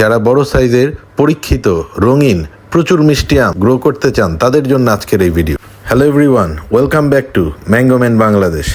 যারা বড় সাইজের, পরীক্ষিত, রঙিন, প্রচুর মিষ্টি আম গ্রো করতে চান, তাদের জন্য আজকের এই video hello everyone welcome back to Mangoman Bangladesh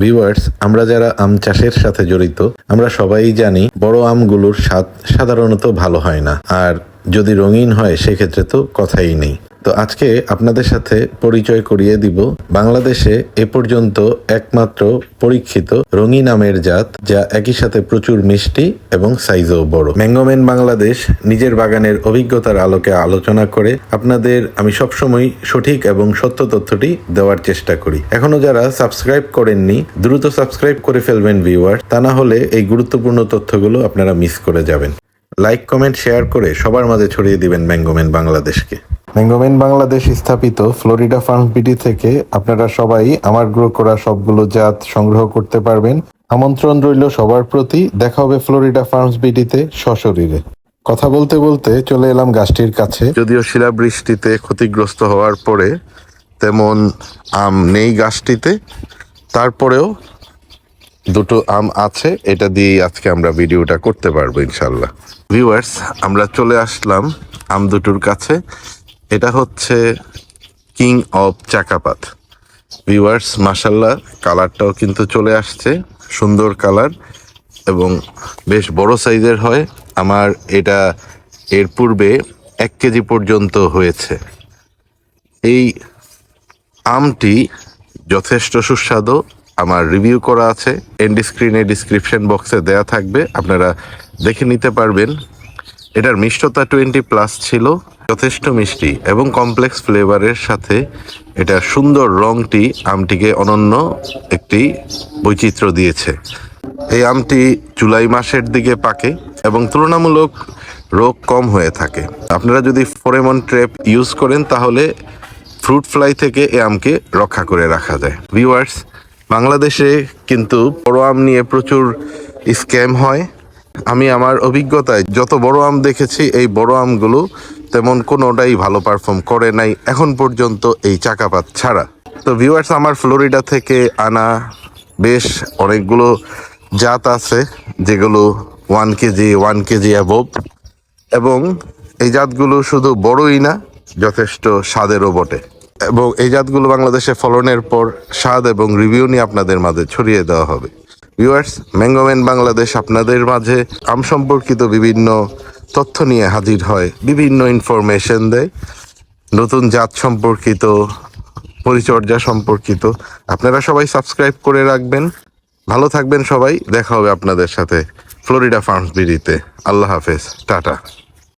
viewers আমরা যারা আম চাষের সাথে জড়িত, আমরা সবাই জানি বড় আমগুলোর স্বাদ সাধারণত ভালো হয় না। আর যদি রঙিন হয়, সেক্ষেত্রে তো কথাই নেই। তো আজকে আপনাদের সাথে পরিচয় করিয়ে দিব। বাংলাদেশে এ পর্যন্ত একমাত্র পরীক্ষিত রঙিন আমের জাত, যা একই সাথে প্রচুর মিষ্টি এবং সাইজও বড়। ম্যাঙ্গোম্যান বাংলাদেশ নিজের বাগানের অভিজ্ঞতার আলোকে আলোচনা করে আপনাদের আমি সবসময় সঠিক এবং সত্য তথ্যটি দেওয়ার চেষ্টা করি। এখনও যারা সাবস্ক্রাইব করেননি, দ্রুত সাবস্ক্রাইব করে ফেলবেন ভিউয়ার তা না হলে এই গুরুত্বপূর্ণ তথ্যগুলো আপনারা মিস করে যাবেন। লাইক কমেন্ট শেয়ার করে সবার মাঝে ছড়িয়ে দিবেন ম্যাঙ্গোম্যান বাংলাদেশকে ম্যাঙ্গোম্যান বাংলাদেশ স্থাপিত ফ্লোরিডা ফার্ম বিডি থেকে আপনারা সবাই আমার গ্রো করা সবগুলো জাত সংগ্রহ করতে পারবেন। আমন্ত্রণ রইল সবার প্রতি। দেখা হবে ফ্লোরিডা ফার্মস বিডিতে সশরীরে। কথা বলতে বলতে চলে এলাম গাছটির কাছে। যদিও শিলাবৃষ্টিতে ক্ষতিগ্রস্ত হওয়ার পরে তেমন আম নেই গাছটিতে। তারপরেও দুটো আম আছে, এটা দিয়েই আজকে আমরা ভিডিওটা করতে পারব ইনশাল্লাহ। ভিউয়ার্স আমরা চলে আসলাম আম দুটোর কাছে। এটা হচ্ছে কিং অফ চাকাপাত ভিউয়ার্স মাসাল্লাহ কালারটাও কিন্তু চলে আসছে, সুন্দর কালার এবং বেশ বড় সাইজের হয়। আমার এটা এর পূর্বে এক কেজি পর্যন্ত হয়েছে। এই আমটি যথেষ্ট সুস্বাদু আমার রিভিউ করা আছে। এন্ড স্ক্রিনে ডিসক্রিপশন বক্সে দেয়া থাকবে। আপনারা দেখে নিতে পারবেন। এটার মিষ্টতা টোয়েন্টি প্লাস ছিল। যথেষ্ট মিষ্টি এবং কমপ্লেক্স ফ্লেভারের সাথে এটা সুন্দর রংটি আমটিকে অনন্য একটি বৈচিত্র্য দিয়েছে। এই আমটি জুলাই মাসের দিকে পাকে এবং তুলনামূলক রোগ কম হয়ে থাকে। আপনারা যদি ফোরেমন ট্রেপ ইউজ করেন, তাহলে ফ্রুট ফ্লাই থেকে এ আমকে রক্ষা করে রাখা যায়। ভিউয়ার্স বাংলাদেশে কিন্তু বড় আম নিয়ে প্রচুর স্ক্যাম হয়। আমি আমার অভিজ্ঞতায় যত বড় আম দেখেছি, এই বড় আমগুলো তেমন কোনোটাই ভালো পারফর্ম করে নাই। এখন পর্যন্ত এই চাকাপাত ছাড়া। তো ভিউয়ার্স আমার ফ্লোরিডা থেকে আনা বেশ অনেকগুলো জাত আছে, যেগুলো one KG one KG above এবং এই জাতগুলো শুধু বড়ই না, যথেষ্ট স্বাদেরও বটে। এবং এই জাতগুলো বাংলাদেশে ফলনের পর স্বাদ এবং রিভিউ নিয়ে আপনাদের মাঝে ছড়িয়ে দেওয়া হবে। ভিউয়ার্স ম্যাঙ্গোম্যান বাংলাদেশ আপনাদের মাঝে আম সম্পর্কিত বিভিন্ন তথ্য নিয়ে হাজির হয়, বিভিন্ন ইনফরমেশন দেয়, নতুন জাত সম্পর্কিত, পরিচর্যা সম্পর্কিত। আপনারা সবাই সাবস্ক্রাইব করে রাখবেন। ভালো থাকবেন সবাই, দেখা হবে আপনাদের সাথে ফ্লোরিডা ফার্মস বিডিতে। আল্লাহ হাফেজ, টাটা।